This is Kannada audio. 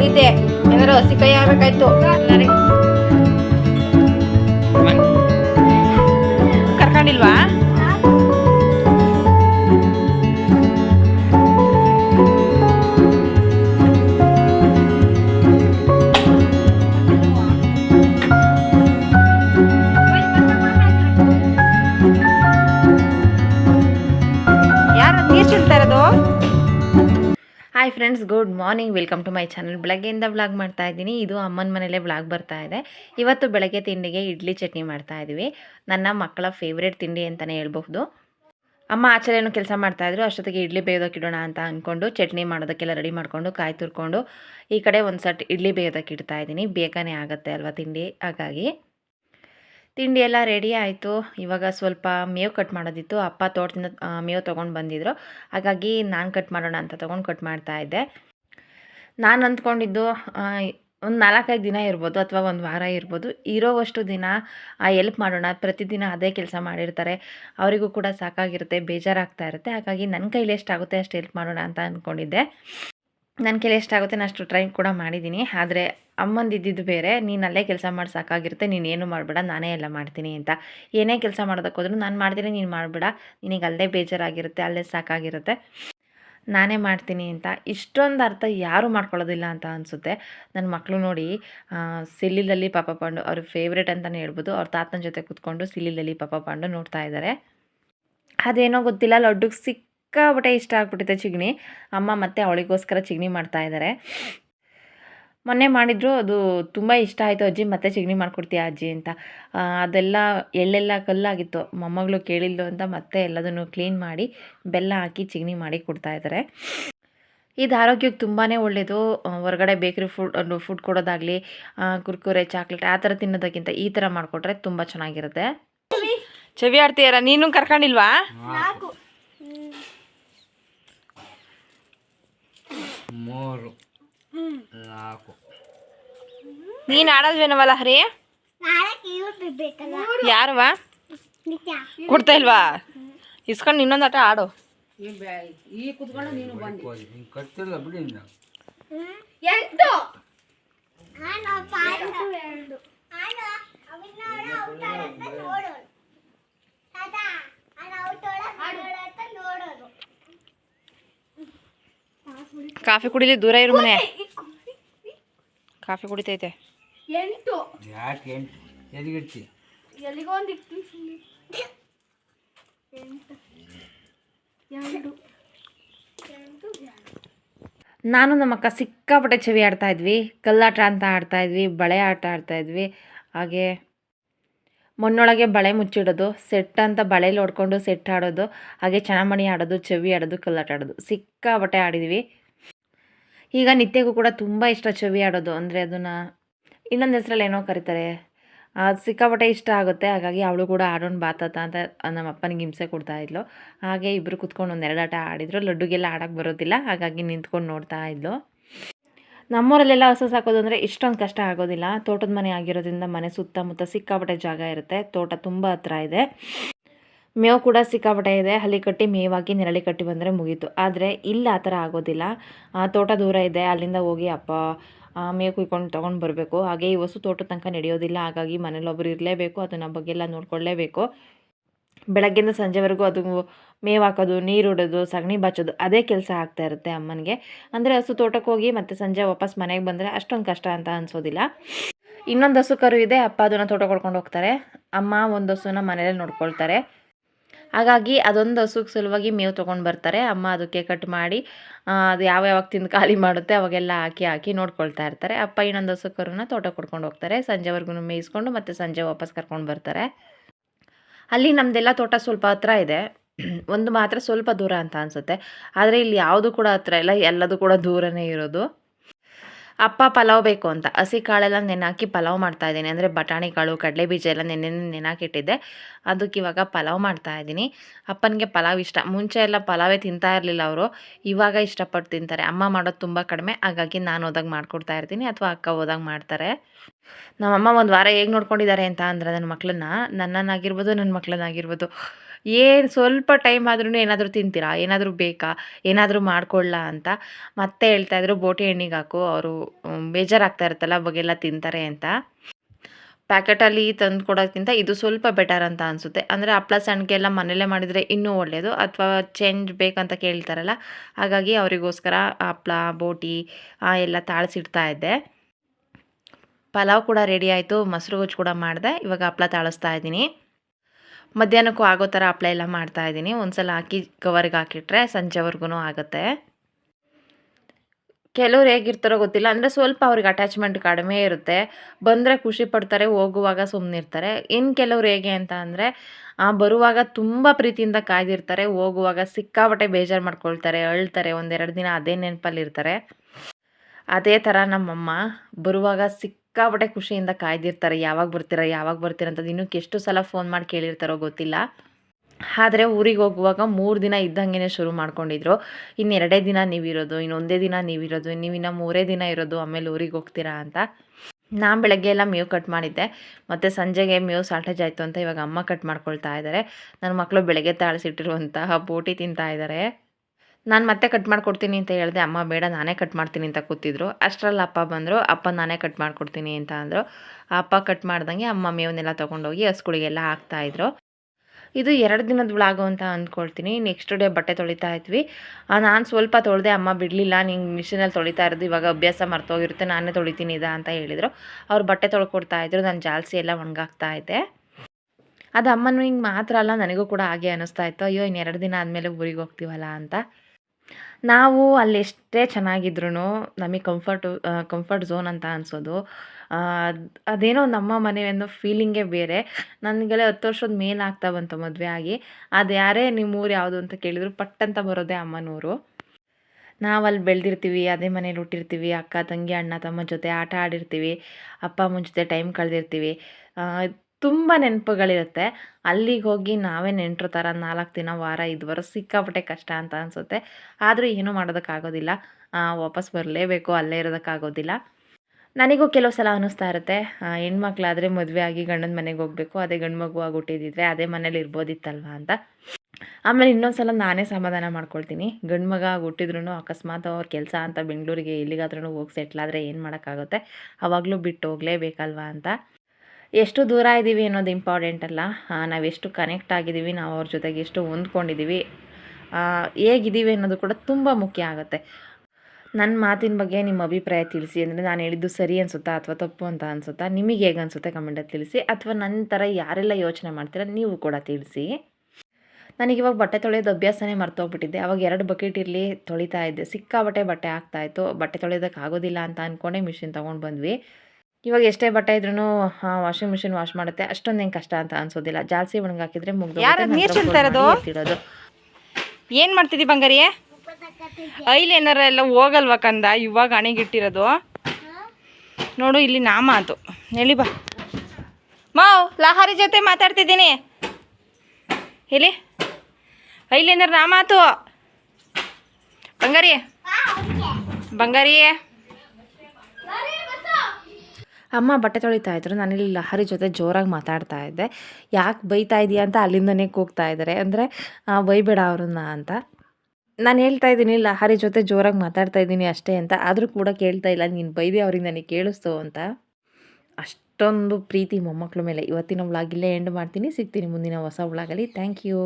ಬಂದಿದ್ದೆ ಏನಾರು ಹಸಿ ಕೈ ಆಗ್ಬೇಕಾಯ್ತು ಎಲ್ಲಾರಿ hi friends good morning welcome to my channel ಬೆಳಗ್ಗೆಯಿಂದ ವ್ಲಾಗ್ ಮಾಡ್ತಾ ಇದ್ದೀನಿ. ಇದು ಅಮ್ಮನ ಮನೆಯಲ್ಲೇ ವ್ಲಾಗ್ ಬರ್ತಾ ಇದೆ. ಇವತ್ತು ಬೆಳಗ್ಗೆ ತಿಂಡಿಗೆ ಇಡ್ಲಿ ಚಟ್ನಿ ಮಾಡ್ತಾ ಇದ್ದೀವಿ ನನ್ನ ಮಕ್ಕಳ ಫೇವ್ರೇಟ್ ತಿಂಡಿ ಅಂತಲೇ ಹೇಳ್ಬಹುದು. ಅಮ್ಮ ಆಚೆ ಕೆಲಸ ಮಾಡ್ತಾಯಿದ್ರು ಅಷ್ಟೊತ್ತಿಗೆ ಇಡ್ಲಿ ಬೇಯೋದಕ್ಕೆ ಇಡೋಣ ಅಂತ ಅಂದ್ಕೊಂಡು ಚಟ್ನಿ ಮಾಡೋದಕ್ಕೆಲ್ಲ ರೆಡಿ ಮಾಡಿಕೊಂಡು ಕಾಯಿ ತುರ್ಕೊಂಡು ಈ ಕಡೆ ಒಂದು ಸಟ್ ಇಡ್ಲಿ ಬೇಯೋದಕ್ಕೆ ಇಡ್ತಾ ಇದ್ದೀನಿ. ಬೇಗನೆ ಆಗುತ್ತೆ ಅಲ್ವಾ ತಿಂಡಿ? ಹಾಗಾಗಿ ತಿಂಡಿ ಎಲ್ಲ ರೆಡಿ ಆಯಿತು. ಇವಾಗ ಸ್ವಲ್ಪ ಮೇವು ಕಟ್ ಮಾಡೋದಿತ್ತು. ಅಪ್ಪ ತೋಟದಿಂದ ಮೇವು ತೊಗೊಂಡು ಬಂದಿದ್ರು. ಹಾಗಾಗಿ ನಾನು ಕಟ್ ಮಾಡೋಣ ಅಂತ ತೊಗೊಂಡು ಕಟ್ ಮಾಡ್ತಾ ಇದ್ದೆ. ನಾನು ಅಂದ್ಕೊಂಡಿದ್ದು ಒಂದು ನಾಲ್ಕೈದು ದಿನ ಇರ್ಬೋದು ಅಥವಾ ಒಂದು ವಾರ ಇರ್ಬೋದು. ಇರೋವಷ್ಟು ದಿನ, ಆ ಎಲ್ಪ್ ಮಾಡೋಣ. ಪ್ರತಿದಿನ ಅದೇ ಕೆಲಸ ಮಾಡಿರ್ತಾರೆ. ಅವರಿಗೂ ಕೂಡ ಸಾಕಾಗಿರುತ್ತೆ, ಬೇಜಾರಾಗ್ತಾ ಇರುತ್ತೆ. ಹಾಗಾಗಿ ನನ್ನ ಕೈಲಿ ಎಷ್ಟಾಗುತ್ತೆ ಅಷ್ಟು ಎಲ್ಪ್ ಮಾಡೋಣ ಅಂತ ಅಂದ್ಕೊಂಡಿದ್ದೆ. ನನ್ನ ಕೈಲಿ ಎಷ್ಟಾಗುತ್ತೆ ನಾನು ಅಷ್ಟು ಟ್ರೈ ಕೂಡ ಮಾಡಿದ್ದೀನಿ ಆದರೆ ಅಮ್ಮಂದಿದ್ದು ಬೇರೆ, ನೀನು ಅಲ್ಲೇ ಕೆಲಸ ಮಾಡಿ ಸಾಕಾಗಿರುತ್ತೆ, ನೀನು ಏನು ಮಾಡಬೇಡ, ನಾನೇ ಎಲ್ಲ ಮಾಡ್ತೀನಿ ಅಂತ. ಏನೇ ಕೆಲಸ ಮಾಡೋದಕ್ಕೆ ಹೋದ್ರೂ ನಾನು ಮಾಡ್ತೀನಿ, ನೀನು ಮಾಡಬೇಡ. ನಿನಗೆ ಅಲ್ಲೇ ಬೇಜಾರಾಗಿರುತ್ತೆ, ಅಲ್ಲೇ ಸಾಕಾಗಿರುತ್ತೆ. ನಾನೇ ಮಾಡ್ತೀನಿ ಅಂತ. ಇಷ್ಟೊಂದು ಅರ್ಥ ಯಾರೂ ಮಾಡ್ಕೊಳ್ಳೋದಿಲ್ಲ ಅಂತ ಅನಿಸುತ್ತೆ. ನನ್ನ ಮಕ್ಕಳು ನೋಡಿ ಸಿಲ್ಲಿಲಲ್ಲಿ ಪಾಪ ಪಾಂಡು ಅವ್ರ ಫೇವ್ರೇಟ್ ಅಂತಲೇ ಹೇಳ್ಬೋದು. ಅವ್ರ ತಾತನ ಜೊತೆ ಕೂತ್ಕೊಂಡು ಸಿಲ್ಲಿಲಲ್ಲಿ ಪಾಪ ಪಾಂಡು ನೋಡ್ತಾ ಇದ್ದಾರೆ ಅದೇನೋ ಗೊತ್ತಿಲ್ಲ, ಲಡ್ಡುಗೆ ಸಿಕ್ಕಾಬಿಟ್ಟೆ ಇಷ್ಟ ಆಗ್ಬಿಟ್ಟಿದೆ ಚಿಗಣಿ. ಅಮ್ಮ ಮತ್ತೆ ಅವಳಿಗೋಸ್ಕರ ಚಿಗಣಿ ಮಾಡ್ತಾ ಇದ್ದಾರೆ ಮೊನ್ನೆ ಮಾಡಿದ್ರು ಅದು ತುಂಬ ಇಷ್ಟ ಆಯಿತು. ಅಜ್ಜಿ ಮತ್ತೆ ಚಿಗಣಿ ಮಾಡ್ಕೊಡ್ತೀಯಾ ಅಜ್ಜಿ ಅಂತ. ಅದೆಲ್ಲ ಎಳ್ಳೆಲ್ಲ ಕಲ್ಲಾಗಿತ್ತು. ಮೊಮ್ಮಗಳು ಕೇಳಿದ್ಲು ಅಂತ ಮತ್ತೆ ಎಲ್ಲದನ್ನು ಕ್ಲೀನ್ ಮಾಡಿ ಬೆಲ್ಲ ಹಾಕಿ ಚಿಗಣಿ ಮಾಡಿ ಕೊಡ್ತಾ ಇದ್ದಾರೆ ಇದು ಆರೋಗ್ಯಕ್ಕೆ ತುಂಬಾ ಒಳ್ಳೆಯದು ಹೊರಗಡೆ bakery food food ಕೊಡೋದಾಗಲಿ Kurkure chocolate ಆ ಥರ ತಿನ್ನೋದಕ್ಕಿಂತ ಈ ಥರ ಮಾಡಿಕೊಟ್ರೆ ತುಂಬ ಚೆನ್ನಾಗಿರುತ್ತೆ. ಚವಿ ಆಡ್ತೀಯಾರ ನೀನು ಕರ್ಕೊಂಡಿಲ್ವಾ? ಮೂರು ನಾಲ್ಕು. ನೀನ್ ಆಡೋದ್ವೇನವಲ್ಲ ಹರಿ? ಯಾರವಾ? ಕೊಡ್ತಾ ಇಲ್ವಾ? ಇಸ್ಕೊಂಡು ಇನ್ನೊಂದು ಆಟ ಆಡು. ಹಿಂಗೆ ಕಟ್ತಿಲ್ಲ ಬಿಡಿ ಇನ್ನು. ಕಾಫಿ ಕುಡಿಲಿ ದೂರ ಇರು ಮನೆ. ಕಾಫಿ ಕುಡಿತೈತೆ. ಎಂಟು. ಯಾಕೆ ಎಂಟು? ಎಲ್ಲಿಗಿಡ್ತಿ ಎಲ್ಲಿಗೊಂದು ಇಟ್ಲಿ ಎಂಟು. ಎರಡು. ಎಂಟು ನಾನು ನಮ್ಮ ಅಕ್ಕ ಸಿಕ್ಕಾಪಟ್ಟೆ ಚವಿ ಆಡ್ತಾ ಇದ್ವಿ. ಕಲ್ಲಾಟ ಅಂತ ಆಡ್ತಾ ಇದ್ವಿ. ಬಳೆ ಆಟ ಆಡ್ತಾ ಇದ್ವಿ. ಹಾಗೆ ಮಣ್ಣೊಳಗೆ ಬಳೆ ಮುಚ್ಚಿಡೋದು ಸೆಟ್ ಅಂತ ಬಳೆಲಿ ಹೊಡ್ಕೊಂಡು ಸೆಟ್ ಆಡೋದು ಹಾಗೆ ಚಣಮಣಿ ಆಡೋದು ಚವಿ ಆಡೋದು ಕಲ್ಲಾಟ ಆಡೋದು. ಸಿಕ್ಕಾಪಟ್ಟೆ ಆಡಿದ್ವಿ. ಈಗ ನಿತ್ಯಗೂ ಕೂಡ ತುಂಬ ಇಷ್ಟ ಚವಿ ಆಡೋದು. ಅಂದರೆ ಅದನ್ನು ಇನ್ನೊಂದು ಹೆಸ್ರಲ್ಲಿ ಏನೋ ಕರೀತಾರೆ. ಅದು ಸಿಕ್ಕಾಪಟ್ಟೆ ಇಷ್ಟ ಆಗುತ್ತೆ. ಹಾಗಾಗಿ ಅವಳು ಕೂಡ ಆಡೋಣ ಬಾತಾತ ಅಂತ ನಮ್ಮ ಅಪ್ಪನಿಗೆ ಹಿಂಸೆ ಕೊಡ್ತಾ ಇದ್ಲು. ಹಾಗೆ ಇಬ್ಬರು ಕುತ್ಕೊಂಡು ಒಂದೆರಡು ಆಟ ಆಡಿದ್ರು. ಲಡ್ಡುಗೆಲ್ಲ ಆಡೋಕ್ಕೆ ಬರೋದಿಲ್ಲ. ಹಾಗಾಗಿ ನಿಂತ್ಕೊಂಡು ನೋಡ್ತಾ ಇದ್ಲು. ನಮ್ಮೂರಲ್ಲೆಲ್ಲ ಹಸು ಸಾಕೋದು ಅಂದರೆ ಇಷ್ಟೊಂದು ಕಷ್ಟ ಆಗೋದಿಲ್ಲ. ತೋಟದ ಮನೆ ಆಗಿರೋದ್ರಿಂದ ಮನೆ ಸುತ್ತಮುತ್ತ ಸಿಕ್ಕಾಪಟ್ಟೆ ಜಾಗ ಇರುತ್ತೆ. ತೋಟ ತುಂಬ ಹತ್ರ ಇದೆ. ಮೇವು ಕೂಡ ಸಿಕ್ಕಾಪಟ್ಟೆ ಇದೆ. ಹಲ್ಲಿ ಕಟ್ಟಿ ಮೇವಾಗಿ ನೆರಳಿ ಕಟ್ಟಿ ಬಂದರೆ ಮುಗೀತು. ಆದರೆ ಇಲ್ಲಿ ಆ ಥರ ಆಗೋದಿಲ್ಲ. ತೋಟ ದೂರ ಇದೆ. ಅಲ್ಲಿಂದ ಹೋಗಿ ಅಪ್ಪ ಮೇವು ಕುಯ್ಕೊಂಡು ತೊಗೊಂಡು ಬರಬೇಕು. ಹಾಗೆ ಈ ವಸ್ತು ತೋಟದ ತನಕ ನಡೆಯೋದಿಲ್ಲ. ಹಾಗಾಗಿ ಮನೇಲಿ ಒಬ್ಬರು ಇರಲೇಬೇಕು. ಅದನ್ನ ಬಗ್ಗೆ ಎಲ್ಲ ನೋಡ್ಕೊಳ್ಳೇಬೇಕು. ಬೆಳಗ್ಗೆಯಿಂದ ಸಂಜೆವರೆಗೂ ಅದು ಮೇವು ಹಾಕೋದು, ನೀರು ಹೊಡೋದು ಸಗಣಿ ಬಾಚೋದು, ಅದೇ ಕೆಲಸ ಆಗ್ತಾ ಇರುತ್ತೆ ಅಮ್ಮನಿಗೆ. ಅಂದರೆ ಹಸು ತೋಟಕ್ಕೆ ಹೋಗಿ ಮತ್ತೆ ಸಂಜೆ ವಾಪಸ್ ಮನೆಗೆ ಬಂದರೆ ಅಷ್ಟೊಂದು ಕಷ್ಟ ಅಂತ ಅನಿಸೋದಿಲ್ಲ. ಇನ್ನೊಂದು ಹಸು ಕರು ಇದೆ. ಅಪ್ಪ ಅದನ್ನು ತೋಟ ಕೊಡ್ಕೊಂಡು ಹೋಗ್ತಾರೆ. ಅಮ್ಮ ಒಂದು ಹಸುನ ಮನೇಲೇ ನೋಡ್ಕೊಳ್ತಾರೆ. ಹಾಗಾಗಿ ಅದೊಂದು ಹಸುಗೆ ಸಲುವಾಗಿ ಮೇವು ತೊಗೊಂಡು ಬರ್ತಾರೆ. ಅಮ್ಮ ಅದಕ್ಕೆ ಕಟ್ ಮಾಡಿ ಅದು ಯಾವ ಯಾವಾಗ ತಿಂದು ಖಾಲಿ ಮಾಡುತ್ತೆ ಅವಾಗೆಲ್ಲ ಹಾಕಿ ಹಾಕಿ ನೋಡ್ಕೊಳ್ತಾ ಇರ್ತಾರೆ. ಅಪ್ಪ ಇನ್ನೊಂದು ಹಸು ಕರುನ ತೋಟ ಕೊಡ್ಕೊಂಡು ಹೋಗ್ತಾರೆ. ಸಂಜೆವರೆಗೂ ಮೇಯಿಸ್ಕೊಂಡು ಮತ್ತೆ ಸಂಜೆ ವಾಪಸ್ ಕರ್ಕೊಂಡು ಬರ್ತಾರೆ. ಅಲ್ಲಿ ನಮ್ಮದೆಲ್ಲ ತೋಟ ಸ್ವಲ್ಪ ಹತ್ರ ಇದೆ. ಒಂದು ಮಾತ್ರ ಸ್ವಲ್ಪ ದೂರ ಅಂತ ಅನಿಸುತ್ತೆ. ಆದರೆ ಇಲ್ಲಿ ಯಾವುದು ಕೂಡ ಹತ್ರ ಇಲ್ಲ. ಎಲ್ಲದೂ ಕೂಡ ದೂರನೇ ಇರೋದು. ಅಪ್ಪ ಪಲಾವ್ ಬೇಕು ಅಂತ. ಹಸಿ ಕಾಳೆಲ್ಲ ನೆನಾಕಿ ಪಲಾವ್ ಮಾಡ್ತಾ ಇದ್ದೀನಿ. ಅಂದರೆ ಬಟಾಣಿ ಕಾಳು ಕಡಲೆ ಬೀಜ ಎಲ್ಲ ನೆನೆ ನೆನಾಕಿಟ್ಟಿದ್ದೆ. ಅದಕ್ಕೆ ಇವಾಗ ಪಲಾವ್ ಮಾಡ್ತಾ ಇದ್ದೀನಿ. ಅಪ್ಪನಿಗೆ ಪಲಾವ್ ಇಷ್ಟ. ಮುಂಚೆ ಎಲ್ಲ ಪಲಾವೇ ತಿಂತಾ ಇರಲಿಲ್ಲ ಅವರು. ಇವಾಗ ಇಷ್ಟಪಟ್ಟು ತಿಂತಾರೆ. ಅಮ್ಮ ಮಾಡೋದು ತುಂಬ ಕಡಿಮೆ. ಹಾಗಾಗಿ ನಾನು ಹೋದಾಗ ಮಾಡ್ಕೊಡ್ತಾ ಇರ್ತೀನಿ. ಅಥವಾ ಅಕ್ಕ ಹೋದಾಗ ಮಾಡ್ತಾರೆ. ನಮ್ಮಮ್ಮ ಒಂದು ವಾರ ಹೇಗೆ ನೋಡ್ಕೊಂಡಿದ್ದಾರೆ ಅಂತ ಅಂದರೆ ನನ್ನ ಮಕ್ಕಳನ್ನ ನನ್ನನ್ನಾಗಿರ್ಬೋದು ನನ್ನ ಮಕ್ಕಳನ್ನಾಗಿರ್ಬೋದು ಏನು ಸ್ವಲ್ಪ ಟೈಮ್ ಆದ್ರೂ ಏನಾದರೂ ತಿಂತೀರಾ? ಏನಾದರೂ ಬೇಕಾ? ಏನಾದರೂ ಮಾಡ್ಕೊಳ್ಳಾ ಅಂತ. ಮತ್ತೆ ಹೇಳ್ತಾ ಇದ್ರು, ಬೋಟಿ ಎಣ್ಣೆಗೆ ಹಾಕು. ಅವರು ಬೇಜಾರಾಗ್ತಾ ಇರುತ್ತಲ್ಲ ಬಗೆಲ್ಲ ತಿಂತಾರೆ ಅಂತ. ಪ್ಯಾಕೆಟಲ್ಲಿ ತಂದು ಕೊಡೋದಕ್ಕಿಂತ ಇದು ಸ್ವಲ್ಪ ಬೆಟರ್ ಅಂತ ಅನಿಸುತ್ತೆ. ಅಂದರೆ ಹಪ್ಪಳ ಸಂಡಿಗೆ ಎಲ್ಲ ಮನೇಲೇ ಮಾಡಿದರೆ ಇನ್ನೂ ಒಳ್ಳೆಯದು ಅಥವಾ ಚೇಂಜ್ ಬೇಕಂತ ಕೇಳ್ತಾರಲ್ಲ, ಹಾಗಾಗಿ ಅವರಿಗೋಸ್ಕರ ಹಪ್ಪಳ ಬೋಟಿ ಎಲ್ಲ ತಾಳಿಸಿಡ್ತಾ ಇದ್ದೆ. ಪಲಾವ್ ಕೂಡ ರೆಡಿ ಆಯಿತು. ಮೊಸರು ಗೊಜ್ಜು ಕೂಡ ಮಾಡಿದೆ. ಇವಾಗ ಹಪ್ಪಳ ತಾಳಿಸ್ತಾ ಇದ್ದೀನಿ. ಮಧ್ಯಾಹ್ನಕ್ಕೂ ಆಗೋ ಥರ ಅಪ್ಲೈ ಎಲ್ಲ ಮಾಡ್ತಾ ಇದ್ದೀನಿ. ಒಂದ್ಸಲ ಹಾಕಿ ಕವರ್ಗೆ ಹಾಕಿಟ್ರೆ ಸಂಜೆವರೆಗೂ ಆಗುತ್ತೆ. ಕೆಲವ್ರು ಹೇಗಿರ್ತಾರೋ ಗೊತ್ತಿಲ್ಲ. ಅಂದರೆ ಸ್ವಲ್ಪ ಅವ್ರಿಗೆ ಅಟ್ಯಾಚ್ಮೆಂಟ್ ಕಡಿಮೆ ಇರುತ್ತೆ. ಬಂದರೆ ಖುಷಿ ಪಡ್ತಾರೆ, ಹೋಗುವಾಗ ಸುಮ್ಮನಿರ್ತಾರೆ ಇನ್ನು ಕೆಲವ್ರು ಹೇಗೆ ಅಂತ ಅಂದರೆ ಬರುವಾಗ ತುಂಬ ಪ್ರೀತಿಯಿಂದ ಕಾಯ್ದಿರ್ತಾರೆ, ಹೋಗುವಾಗ ಸಿಕ್ಕಾಪಟ್ಟೆ ಬೇಜಾರು ಮಾಡ್ಕೊಳ್ತಾರೆ, ಅಳ್ತಾರೆ, ಒಂದೆರಡು ದಿನ ಅದೇ ನೆನಪಲ್ಲಿರ್ತಾರೆ. ಅದೇ ಥರ ನಮ್ಮಮ್ಮ ಬರುವಾಗ ಸಿಕ್ಕಾಪಟ್ಟೆ ಖುಷಿಯಿಂದ ಕಾಯ್ದಿರ್ತಾರೆ, ಯಾವಾಗ ಬರ್ತೀರಾ ಯಾವಾಗ ಬರ್ತೀರಾ ಅಂತ ಇನ್ನೂ ಎಷ್ಟು ಸಲ ಫೋನ್ ಮಾಡಿ ಕೇಳಿರ್ತಾರೋ ಗೊತ್ತಿಲ್ಲ. ಆದರೆ ಊರಿಗೆ ಹೋಗುವಾಗ ಮೂರು ದಿನ ಇದ್ದಂಗೆ ಶುರು ಮಾಡ್ಕೊಂಡಿದ್ರು. ಇನ್ನು ಎರಡೇ ದಿನ ನೀವಿರೋದು, ಇನ್ನೊಂದೇ ದಿನ ನೀವಿರೋದು, ನೀವಿನ್ನು ಮೂರೇ ದಿನ ಇರೋದು, ಆಮೇಲೆ ಊರಿಗೆ ಹೋಗ್ತೀರಾ ಅಂತ. ನಾನು ಬೆಳಗ್ಗೆ ಎಲ್ಲ ಮೇವು ಕಟ್ ಮಾಡಿದ್ದೆ. ಮತ್ತು ಸಂಜೆಗೆ ಮೇವು ಸಾಲ್ಟೇಜ್ ಆಯಿತು ಅಂತ ಇವಾಗ ಅಮ್ಮ ಕಟ್ ಮಾಡ್ಕೊಳ್ತಾ ಇದ್ದಾರೆ ನನ್ನ ಮಕ್ಕಳು ಬೆಳಗ್ಗೆ ತಾಳಿಸಿಟ್ಟಿರುವಂತಹ ಬೋಟಿ ತಿಂತಾ ಇದ್ದಾರೆ ನಾನು ಮತ್ತೆ ಕಟ್ ಮಾಡಿಕೊಡ್ತೀನಿ ಅಂತ ಹೇಳಿದೆ, ಅಮ್ಮ, ಬೇಡ, ನಾನೇ ಕಟ್ ಮಾಡ್ತೀನಿ ಅಂತ ಕೂತಿದ್ರು. ಅಷ್ಟರಲ್ಲಿ ಅಪ್ಪ ಬಂದರು, ಅಪ್ಪ, ನಾನೇ ಕಟ್ ಮಾಡಿಕೊಡ್ತೀನಿ ಅಂತ ಅಂದರು. ಅಪ್ಪ ಕಟ್ ಮಾಡ್ದಂಗೆ ಅಮ್ಮ ಮೇವನ್ನೆಲ್ಲ ತೊಗೊಂಡೋಗಿ ಹಸ್ಗಳಿಗೆಲ್ಲ ಹಾಕ್ತಾಯಿದ್ರು ಇದು ಎರಡು ದಿನದ ವ್ಲಾಗು ಅಂತ ಅಂದ್ಕೊಳ್ತೀನಿ ನೆಕ್ಸ್ಟ್ ಡೇ ಬಟ್ಟೆ ತೊಳಿತಾ ಇದ್ವಿ. ನಾನು ಸ್ವಲ್ಪ ತೊಳೆದೆ, ಅಮ್ಮ, ಬಿಡಲಿಲ್ಲ, ನಿಂಗೆ ಮಿಷಿನಲ್ಲಿ ತೊಳಿತಾ ಇರೋದು, ಇವಾಗ ಅಭ್ಯಾಸ ಮರ್ತೋಗಿರುತ್ತೆ, ನಾನೇ ತೊಳಿತೀನಿ ಇದ ಅಂತ ಹೇಳಿದರು. ಅವ್ರು ಬಟ್ಟೆ ತೊಳ್ಕೊಡ್ತಾ ಇದ್ರು, ನಾನು ಜಾಲ್ಸಿ ಎಲ್ಲ ಒಣಗಾಕ್ತಾ ಇದ್ದೆ. ಅದು ಅಮ್ಮನೂ ಹಿಂಗೆ ಮಾತ್ರ ಅಲ್ಲ, ನನಗೂ ಕೂಡ ಹಾಗೆ ಅನ್ನಿಸ್ತಾ ಇತ್ತು. ಅಯ್ಯೋ ಇನ್ನು ಎರಡು ದಿನ ಆದಮೇಲೆ ಊರಿಗೆ ಹೋಗ್ತೀವಲ್ಲ ಅಂತ. ನಾವು ಅಲ್ಲೆಷ್ಟೇ ಚೆನ್ನಾಗಿದ್ರೂ ನಮಗೆ ಕಂಫರ್ಟು ಕಂಫರ್ಟ್ ಝೋನ್ ಅಂತ ಅನಿಸೋದು. ಅದೇನೋ ನಮ್ಮ ಮನೆ ಅನ್ನೋ ಫೀಲಿಂಗೇ ಬೇರೆ. ನನಗೆಲ್ಲ ಹತ್ತು ವರ್ಷದ ಮೇಲೆ ಆಗ್ತಾ ಬಂತು ಮದುವೆ ಆಗಿ. ಅದು ಯಾರೇ ನಿಮ್ಮ ಊರು ಯಾವುದು ಅಂತ ಕೇಳಿದ್ರು ಪಟ್ ಅಂತ ಬರೋದೇ ಅಮ್ಮನೂರು. ನಾವು ಅಲ್ಲಿ ಬೆಳೆದಿರ್ತೀವಿ, ಅದೇ ಮನೇಲಿ ಹುಟ್ಟಿರ್ತೀವಿ, ಅಕ್ಕ, ತಂಗಿ, ಅಣ್ಣ, ತಮ್ಮ ಜೊತೆ ಆಟ ಆಡಿರ್ತೀವಿ, ಅಪ್ಪ, ಅಮ್ಮನ ಜೊತೆ ಟೈಮ್ ಕಳೆದಿರ್ತೀವಿ. ತುಂಬ ನೆನಪುಗಳಿರುತ್ತೆ. ಅಲ್ಲಿಗೆ ಹೋಗಿ ನಾವೇ ನೆಂಟರು ಥರ ನಾಲ್ಕು ದಿನ, ವಾರ ಇದ್ವರು ಸಿಕ್ಕಾಪಟ್ಟೆ ಕಷ್ಟ ಅಂತ ಅನಿಸುತ್ತೆ. ಆದರೂ ಏನೂ ಮಾಡೋದಕ್ಕಾಗೋದಿಲ್ಲ. ವಾಪಸ್ ಬರಲೇಬೇಕು, ಅಲ್ಲೇ ಇರೋದಕ್ಕಾಗೋದಿಲ್ಲ. ನನಗೂ ಕೆಲವು ಸಲ ಅನ್ನಿಸ್ತಾ ಇರುತ್ತೆ. ಹೆಣ್ಮಕ್ಳಾದರೆ ಮದುವೆ ಆಗಿ ಗಂಡನ ಮನೆಗೆ ಹೋಗಬೇಕು, ಅದೇ ಗಂಡು ಮಗುವಾಗಿ ಹುಟ್ಟಿದಿದ್ರೆ ಅದೇ ಮನೇಲಿ ಇರ್ಬೋದಿತ್ತಲ್ವ ಅಂತ. ಆಮೇಲೆ ಇನ್ನೊಂದು ಸಲ ನಾನೇ ಸಮಾಧಾನ ಮಾಡ್ಕೊಳ್ತೀನಿ. ಗಂಡು ಮಗ ಹುಟ್ಟಿದ್ರು ಅಕಸ್ಮಾತ್ ಅವ್ರ ಕೆಲಸ ಅಂತ ಬೆಂಗಳೂರಿಗೆ ಎಲ್ಲಿಗಾದ್ರೂ ಹೋಗಿ ಸೆಟ್ಲಾದರೆ ಏನು ಮಾಡೋಕ್ಕಾಗುತ್ತೆ? ಆವಾಗಲೂ ಬಿಟ್ಟು ಹೋಗಲೇಬೇಕಲ್ವಾ ಅಂತ. ಎಷ್ಟು ದೂರ ಇದ್ದೀವಿ ಅನ್ನೋದು ಇಂಪಾರ್ಟೆಂಟ್ ಅಲ್ಲ. ನಾವು ಎಷ್ಟು ಕನೆಕ್ಟ್ ಆಗಿದ್ದೀವಿ, ನಾವು ಅವ್ರ ಜೊತೆಗೆ ಎಷ್ಟು ಹೊಂದ್ಕೊಂಡಿದ್ದೀವಿ ಹೇಗಿದ್ದೀವಿ ಅನ್ನೋದು ಕೂಡ ತುಂಬ ಮುಖ್ಯ ಆಗುತ್ತೆ. ನನ್ನ ಮಾತಿನ ಬಗ್ಗೆ ನಿಮ್ಮ ಅಭಿಪ್ರಾಯ ತಿಳಿಸಿ, ಅಂದರೆ ನಾನು ಹೇಳಿದ್ದು ಸರಿ ಅನಿಸುತ್ತಾ ಅಥವಾ ತಪ್ಪು ಅಂತ ಅನಿಸುತ್ತಾ, ನಿಮಗೆ ಹೇಗೆ ಅನಿಸುತ್ತೆ ಕಮೆಂಟಲ್ಲಿ ತಿಳಿಸಿ, ಅಥವಾ ನನ್ನ ಥರ ಯಾರೆಲ್ಲ ಯೋಚನೆ ಮಾಡ್ತೀರಾ ನೀವು ಕೂಡ ತಿಳಿಸಿ. ನನಗಿವಾಗ ಬಟ್ಟೆ ತೊಳೆಯೋದು ಅಭ್ಯಾಸನೇ ಮರ್ತೋಗ್ಬಿಟ್ಟಿದ್ದೆ, ಅವಾಗ ಎರಡು ಬಕೆಟ್ ಇರಲಿ ತೊಳಿತಾ ಇದ್ದೆ, ಸಿಕ್ಕಾಬಟ್ಟೆ ಬಟ್ಟೆ ಆಗ್ತಾಯಿತ್ತು ಬಟ್ಟೆ ತೊಳೆಯೋದಕ್ಕೆ ಆಗೋದಿಲ್ಲ ಅಂತ ಅಂದ್ಕೊಂಡೆ ಮಿಷಿನ್ ತೊಗೊಂಡು ಬಂದ್ವಿ. ಇವಾಗ ಎಷ್ಟೇ ಬಟ್ಟೆ ಇದ್ರೂ ವಾಷಿಂಗ್ ಮಿಷಿನ್ ವಾಶ್ ಮಾಡುತ್ತೆ. ಅಷ್ಟೊಂದೇನು ಕಷ್ಟ ಅಂತ ಅನ್ಸೋದಿಲ್ಲ. ಜಾಸ್ತಿ ಒಣಗಾಕಿದ್ರೆ ಮುಗ್ದು ಏನ್ ಮಾಡ್ತಿದ್ದಿ ಬಂಗಾರಿ ಐಲ್ ಏನಾರ ಎಲ್ಲ ಹೋಗಲ್ವಾ ಕಂದ? ಇವಾಗ ಅಣೆಗಿಟ್ಟಿರೋದು. ನೋಡು ಇಲ್ಲಿ ನಾಮ ಮಾತು. ಹೇಳಿ ಬಾ. ಮಾವ್ ಲಹಾರಿ ಜೊತೆ ಮಾತಾಡ್ತಿದ್ದೀನಿ. ಹೇಳಿ ಐಲ್ ಏನಾರ ನಾ ಮಾತು. ಬಂಗಾರಿ ಬಂಗಾರಿ ಅಮ್ಮ ಬಟ್ಟೆ ತೊಳಿತಾ ಇದ್ರು. ನಾನಿಲ್ಲಿ ಲಹರಿ ಜೊತೆ ಜೋರಾಗಿ ಮಾತಾಡ್ತಾ ಇದ್ದೆ. ಯಾಕೆ ಬೈತಾ ಇದೀಯ ಅಂತ ಅಲ್ಲಿಂದನೇ ಕೂಗ್ತಾ ಇದ್ದಾರೆ ಅಂದರೆ ಬೈಬೇಡ ಅವ್ರನ್ನ ಅಂತ. ನಾನು ಹೇಳ್ತಾ ಇದ್ದೀನಿ, ಲಹರಿ ಜೊತೆ ಜೋರಾಗಿ ಮಾತಾಡ್ತಾ ಇದ್ದೀನಿ ಅಷ್ಟೇ ಅಂತ. ಆದರೂ ಕೂಡ ಕೇಳ್ತಾ ಇಲ್ಲ, ನೀನು ಬೈದೆ ಅವ್ರಿಗೆ ನನಗೆ ಕೇಳಿಸ್ತು ಅಂತ. ಅಷ್ಟೊಂದು ಪ್ರೀತಿ ಮೊಮ್ಮಕ್ಕಳು ಮೇಲೆ. ಇವತ್ತಿನ ವ್ಲಾಗ್ ಎಂಡ್ ಮಾಡ್ತೀನಿ. ಸಿಗ್ತೀನಿ ಮುಂದಿನ ಹೊಸ ವ್ಲಾಗಲ್ಲಿ ಥ್ಯಾಂಕ್ ಯು